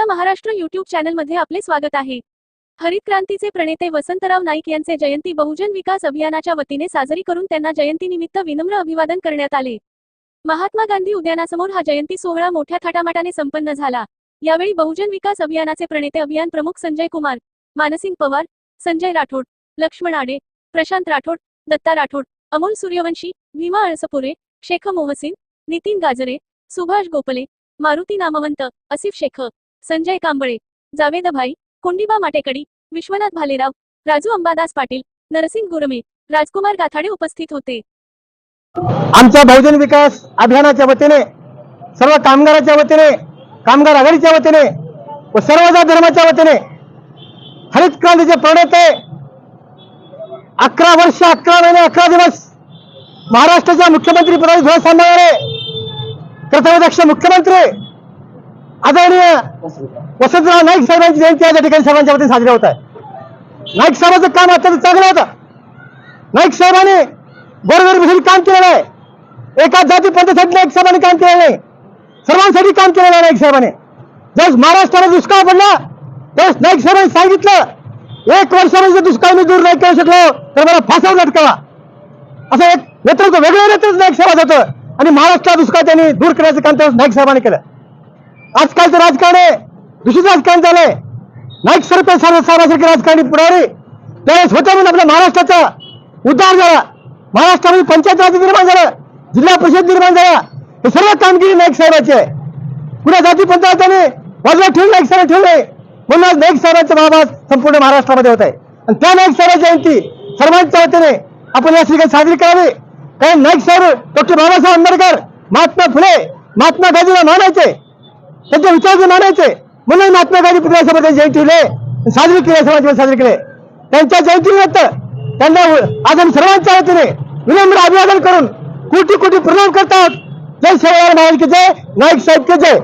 आपला महाराष्ट्र युट्यूब चॅनलमध्ये आपले स्वागत आहे. हरित क्रांतीचे प्रणेते वसंतराव नाईक यांचे जयंती बहुजन विकास अभियानाच्या वतीने साजरी करून त्यांना जयंतीनिमित्त विनम्र अभिवादन करण्यात आले. महात्मा गांधी उद्यानासमोर हा जयंती सोहळा मोठ्या थाटामाटाने संपन्न झाला. यावेळी बहुजन विकास अभियानाचे प्रणेते अभियान प्रमुख संजय कुमार मानसिंग पवार संजय राठोड लक्ष्मण आडे प्रशांत राठोड दत्ता राठोड अमोल सूर्यवंशी भीमा अळसपुरे शेख मोहसिन नितीन गाजरे सुभाष गोपले मारुती नामवंत असिफ शेख संजय कांबळे जावेद भाई माटेकडी विश्वनाथ भालेराव राजू अंबादास पाटील नरसिंग गुरमे राजकुमार गाथाडे उपस्थित होते. आमच्या बहुजन विकास अभियानाच्या वतीने सर्व कामगाराच्या वतीने कामगार आघाडीच्या वतीने व सर्व जात धर्माच्या वतीने हरित क्रांतीचे प्रणेते अकरा वर्ष अकरा महिने अकरा दिवस महाराष्ट्राच्या मुख्यमंत्री पदाची ध्वज सांभाळणारे कर्तव्यदक्ष मुख्यमंत्री आदरणीय वसंतराव नाईक साहेबांची जयंती आज या ठिकाणी सर्वांच्या वतीने साजरी होत आहे. नाईक साहेबांचं काम अत्यंत चांगलं होतं. नाईक साहेबांनी गोरगरिबीसाठी काम केलेलं आहे. एका जाती पंथासाठी नाईक साहेबांनी काम केलेलं नाही. सर्वांसाठी काम केलेलं आहे नाईक साहेबांनी. जस महाराष्ट्राला दुष्काळ पडला तर नाईक साहेबांनी सांगितलं एक वर्षामध्ये दुष्काळ मी दूर नाही करू शकलो तर मला फासावर लटकावा. असं एक नेतृत्व वेगळं नेतृत्व नाईक साहेबांचं होतं. आणि महाराष्ट्रात दुष्काळ त्यांनी दूर करण्याचं काम त्यावेळेस नाईक साहेबांनी केलं. आजकालचं राजकारण आहे. दुसरं राजकारण झालंय. नाईक सरपंच साहेब साहेबांसारखे राजकारणी पुढारी. त्यावेळेस होते म्हणून आपल्या महाराष्ट्राचा उद्धार झाला. महाराष्ट्रामध्ये पंचायत राज निर्माण झालं. जिल्हा परिषद निर्माण झाला हे सर्व कामगिरी नाईक साहेबांची आहे. पुन्हा जाती पंचायताने बाजूला ठेवून नाईक साहेब ठेवले म्हणून आज नाईक साहेबांचा महाभास संपूर्ण महाराष्ट्रामध्ये होत आहे. आणि त्या नाईक साहेबांची जयंती सर्वांच्या वतीने आपण या ठिकाणी साजरी करावी. कारण नाईक साहेब डॉक्टर बाबासाहेब आंबेडकर महात्मा फुले महात्मा गांधीला मानायचे. त्यांचे विचार मानायचे. म्हणून महात्मा गांधी पुतळ्यासोबत त्यांची जयंती साजरी केले समाज साजरी केले. त्यांच्या जयंतीनिमित्त त्यांना आज सर्वांच्या वतीने विनम्र अभिवादन करून कोटी कोटी प्रणाम करतात. जय श्रीराम महाराज की जय. नाईक साहेब के जय.